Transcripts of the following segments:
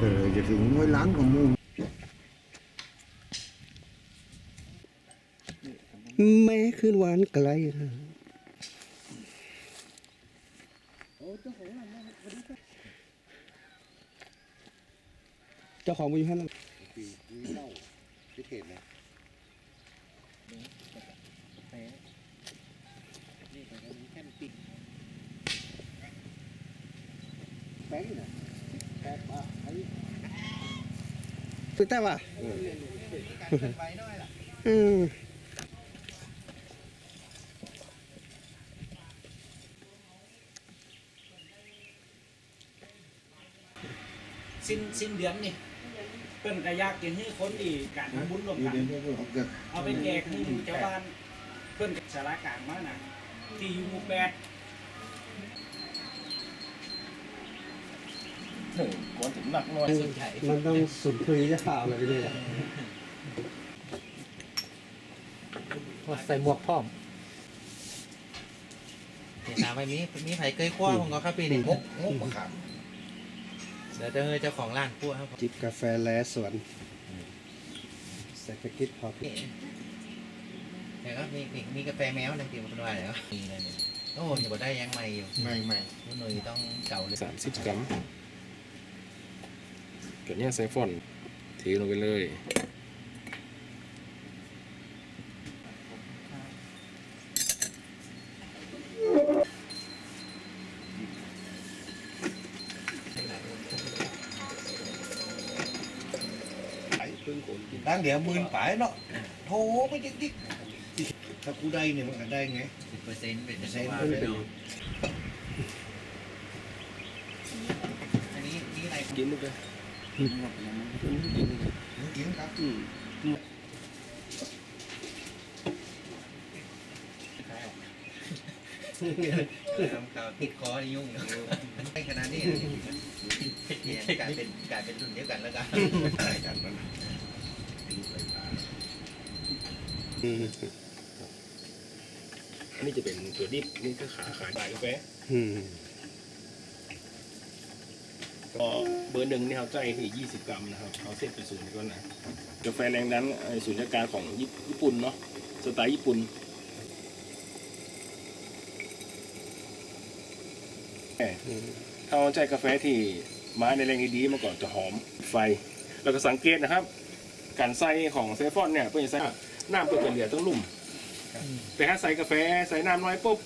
เออจะถึงห้วยล้างของมูแม้คืนหวานไกลเจ้าของบริษัทพิเศษนะแป้งนะแป้ง อะไอ้คือแต่ว่าอืมสิ้นสิ้นเดือนนี่เปิ้นก็อยากกินให้คนอีกการทำบุญร่วมอยู่กันในพวกเราเกิดเอาไปแจกให้ชาวบ้านเพิ่นสารกลางมานะที่อยู่หมู่แปด หนึ่งกวนถึงหนักหน่อยมันต้องสุนทรีจะข่าวอะไรไปเลยอะใส่หมวกพร้อมเห็นน้ำไม่มีมีไผ่เกยขั้วผมก็ครับปีนี้งกงกมะขามเดี๋ยวเจอเจ้าของร้านขั้วครับจิบกาแฟแลสวนเศรษฐกิจพอเพียงเดี๋ยวก็มีมีมีกาแฟแมวนะที่มันว่าเดี๋ยวมีเลยเนี่ยโอ้ยบ่ได้ยังใหม่อยู่ใหม่ใหม่คุณหนุ่ยต้องเก่าเลยสามสิบกรัมเกิดเนี่ยใส่ฟอนเทลงไปเลยไอ้เพิ่งคนกินตั้งเดี๋ยวหมื่นปลายเนาะโถไม่จิ๊กจิ๊กถ้ากูได้เนี่ยมันก็ได้ไงสิบเปอร์เซ็นต์เป็นเปอร์เซ็นต์ว่าไปดูอันนี้นี่อะไรกินลูกเลยมึง กินครับทำข่าวติดคอนี่ยุ่งอยู่ไม่ขนาดนี้เนี่ยกลายเป็นกลายเป็นรุ่นเดียวกันแล้วกันอะไรกันมันอันนี้จะเป็นตัวดิบนี่คือขาขายกาแฟอืม ก็เบอร์หนึ่งนี่เขาใจที่ยี่สิบกรัมนะครับเอาเส้นไปศูนย์ก่อนะกาแฟแรงดันศูนย์รการของญี่ปุ่นเนาะสไตล์ญี่ปุ่นเอ่อถ้าเอาใจกาแฟที่มาในแรงดีๆมาก่อนจะหอมไฟแล้วก็สังเกตนะครับ การใส่ของเซฟอนเนี่ยเพื่อจะใส่น้ำเพื่อเป็นเหลือต้องลุ่ม แต่ถ้าใส่กาแฟใส่น้ำน้อยปุ๊บ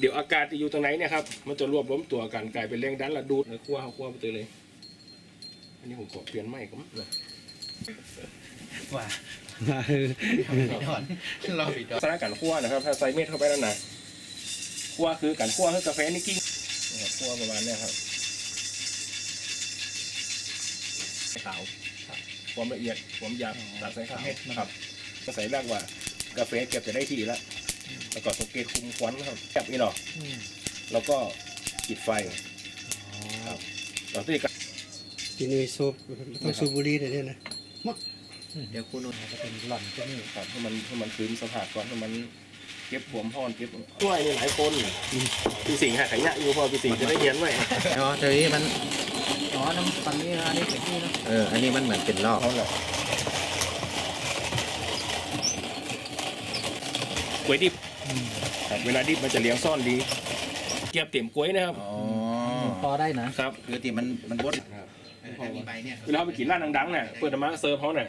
เดี๋ยวอากาศที่อยู่ตรงไหนเนี่ยครับ มันจะรวบรวมตัวกันกลายเป็นแรงดันและดูดในขั้วเขาขั้วไปเจอเลย อันนี้ผมขอเปลี่ยนใหม่ก็เลยว่ามาเออปิดอนรอปิดอนสถานการขั้วนะครับ ถ้าใส่เม็ดเข้าไปแล้วนะขั้วคือการขั้วคือกาแฟนี่กิ้งนะครับขั้วประมาณเนี้ยครับขาวความละเอียดความหยาบตัดใส่ขาวครับก็ใส่รากว่ากาแฟเก็บจะได้ทีแล้ว แล้วก็สังเกตคุมควันครับแบบนี้เนาะแล้วก็ปิดไฟครับเราที่ที่นี่สูบต้องสูบบุหรี่เลยเนี่ยนะเดี๋ยวคุณนุ่นจะเป็นหล่อนก็นี่ครับให้มันให้มันคืนสภาพก่อนให้มันเก็บผมพอนเก็บช่วยนี่หลายคนพี่สิงห์หาขยะอยู่พอพี่สิงห์จะได้เรียนไว้อ๋อเดี๋ยวนี้มันอ๋อน้ำตอนนี้อันนี้เป็นที่เนาะเอออันนี้มันเหมือนเป็นรอบ เอา ละกล้วยดิบครับเวลาดิบมันจะเลี้ยงซ่อนดีเก็บเต็มกล้วยนะครับอ๋อพอได้นะครับ คือที่มันมันบดอันนี้ใบเนี่ยเวลาไปกินร้านดังๆเนี่ยเปิดมาเซิร์ฟเขาเนี่ย